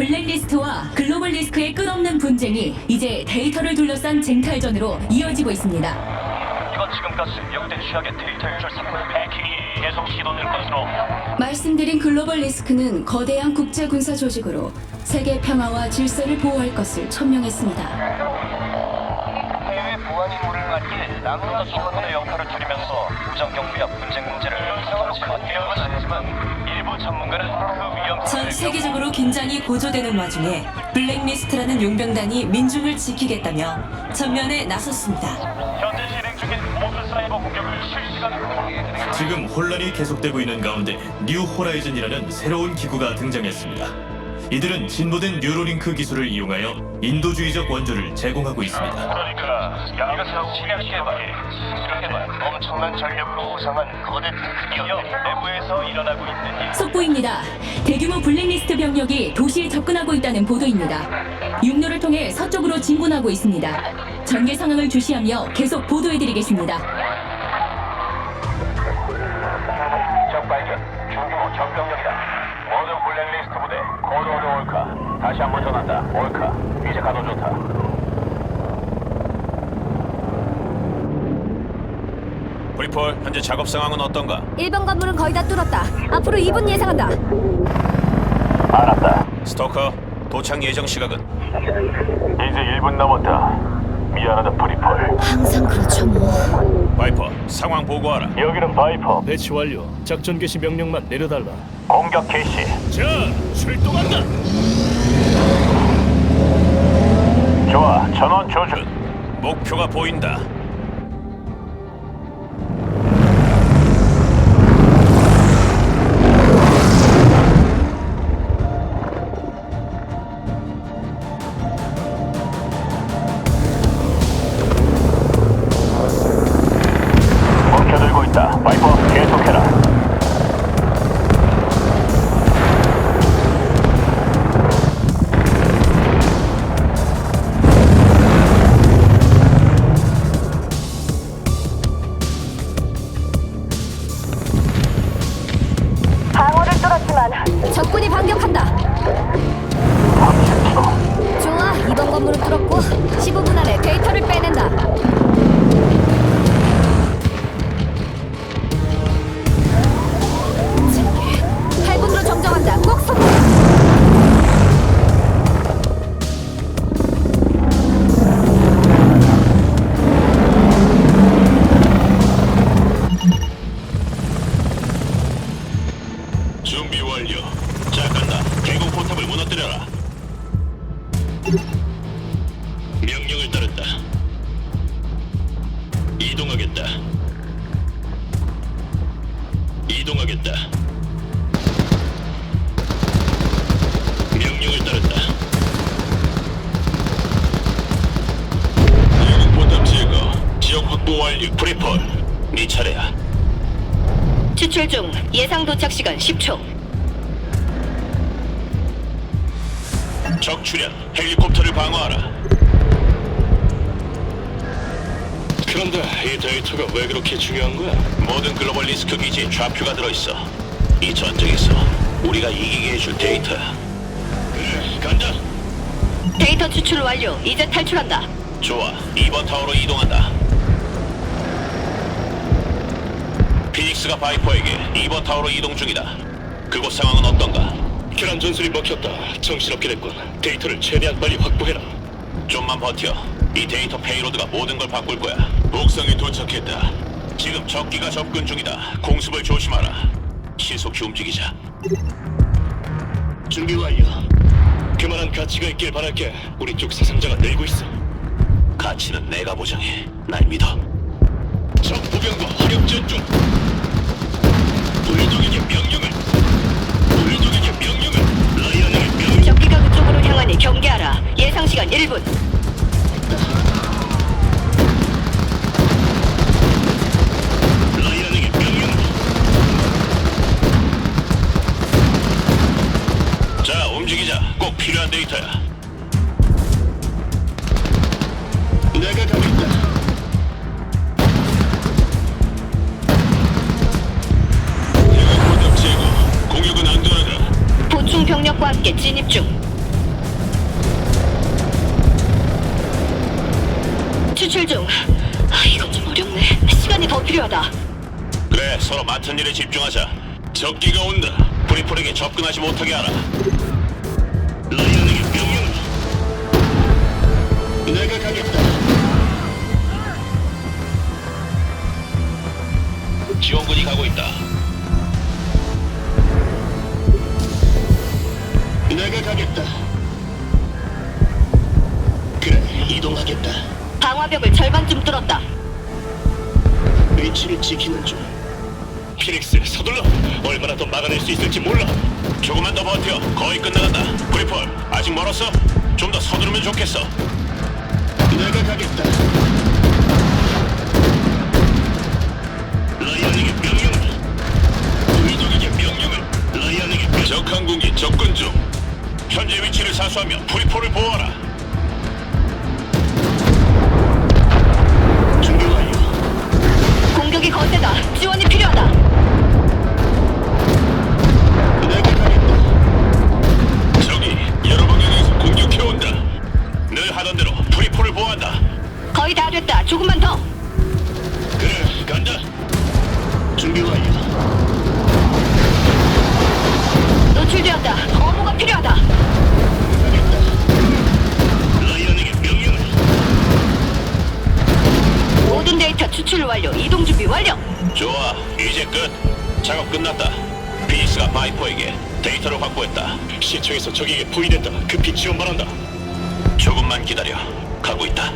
블랙리스트와 글로벌 리스크의 끝없는 분쟁이 이제 데이터를 둘러싼 쟁탈전으로 이어지고 있습니다. 이건 지금까지 역대 최악의 데이터 유출 사건 해킹이 계속 시도될 것으로 말씀드린 글로벌 리스크는 거대한 국제 군사 조직으로 세계 평화와 질서를 보호할 것을 천명했습니다. 해외 보안 임무를 맡길 남은 수권의 역할을 줄이면서 우정 경비와 분쟁 문제를 하지만 하지만 일부 전문가는 그 위험 전 세계적으로 긴장이 고조되는 와중에 블랙리스트라는 용병단이 민중을 지키겠다며 전면에 나섰습니다. 현재 진행 중인 모든 사이버 공격을 실시간으로 지금 혼란이 계속되고 있는 가운데 뉴 호라이즌이라는 새로운 기구가 등장했습니다. 이들은 진보된 뉴로링크 기술을 이용하여 인도주의적 원조를 제공하고 있습니다. 그러니까 이것은 침략 개발이 이렇게 엄청난 전력으로 우상한 거대 기업 내부에서 일어나고 있는 일. 속보입니다. 대규모 블랙리스트 병력이 도시에 접근하고 있다는 보도입니다. 육로를 통해 서쪽으로 진군하고 있습니다. 전개 상황을 주시하며 계속 보도해드리겠습니다. 블랙리스트 부대 코드오드 올카. 다시 한번 전한다. 올카. 이제 가도 좋다. 브리폴 현재 작업 상황은 어떤가? 1번 건물은 거의 다 뚫었다. 앞으로 2분 예상한다. 알았다. 스토커 도착 예정 시각은 이제 1분 남았다. 미안하다 프리폴. 항상 그렇죠 뭐. 바이퍼 상황 보고하라. 여기는 바이퍼. 배치 완료. 작전 개시 명령만 내려달라. 공격 개시. 자, 출동한다. 좋아. 전원 조준. 목표가 보인다. 명령을 따른다. 이동하겠다. 이동하겠다. 명령을 따른다. 개공 포탑 제거. 지역 확보 완료. 프리폴. 네 차례야. 추출 중. 예상 도착 시간 10초. 적 출현. 헬리콥터를 방어하라. 그런데 이 데이터가 왜 그렇게 중요한 거야? 모든 글로벌 리스크 기지에 좌표가 들어있어. 이 전쟁에서 우리가 이기게 해줄 데이터야. 그래, 간다. 데이터 추출 완료. 이제 탈출한다. 좋아. 2번 타워로 이동한다. 피닉스가 바이퍼에게 2번 타워로 이동 중이다. 그곳 상황은 어떤가? 교란 전술이 먹혔다. 정신없게 됐군. 데이터를 최대한 빨리 확보해라. 좀만 버텨. 이 데이터 페이로드가 모든 걸 바꿀 거야. 옥상에 도착했다. 지금 적기가 접근 중이다. 공습을 조심하라. 신속히 움직이자. 준비 완료. 그만한 가치가 있길 바랄게. 우리 쪽 사상자가 늘고 있어. 가치는 내가 보장해. 날 믿어. 적 보병과 화력 전 중. 불족에게 명령을. 향하니 경계하라. 예상 시간 1분. 라이언에게 명령. 자, 움직이자. 꼭 필요한 데이터야. 내가 가고 있다. 공격은 안전하다. 보충 병력과 함께 진입 중. 추출 중. 아, 이건 좀 어렵네. 시간이 더 필요하다. 그래, 서로 맡은 일에 집중하자. 적기가 온다. 브리폴에게 접근하지 못하게 하라. 라이언에게 명령을. 내가 가겠다. 지원군이 가고 있다. 내가 가겠다. 그래, 이동하겠다. 방화벽을 절반쯤 뚫었다. 위치를 지키는 중. 피닉스 서둘러. 얼마나 더 막아낼 수 있을지 몰라. 조금만 더 버텨. 거의 끝나간다. 브리폴 아직 멀었어? 좀 더 서두르면 좋겠어. 내가 가겠다. 노출되었다. 어무가 필요하다. 라이언에게 명령을. 모든 데이터 추출 완료. 이동 준비 완료. 좋아, 이제 끝. 작업 끝났다. 비니스가 바이퍼에게 데이터를 확보했다. 시청에서 적에게 포위됐다. 급히 지원 바란다. 조금만 기다려. 가고 있다.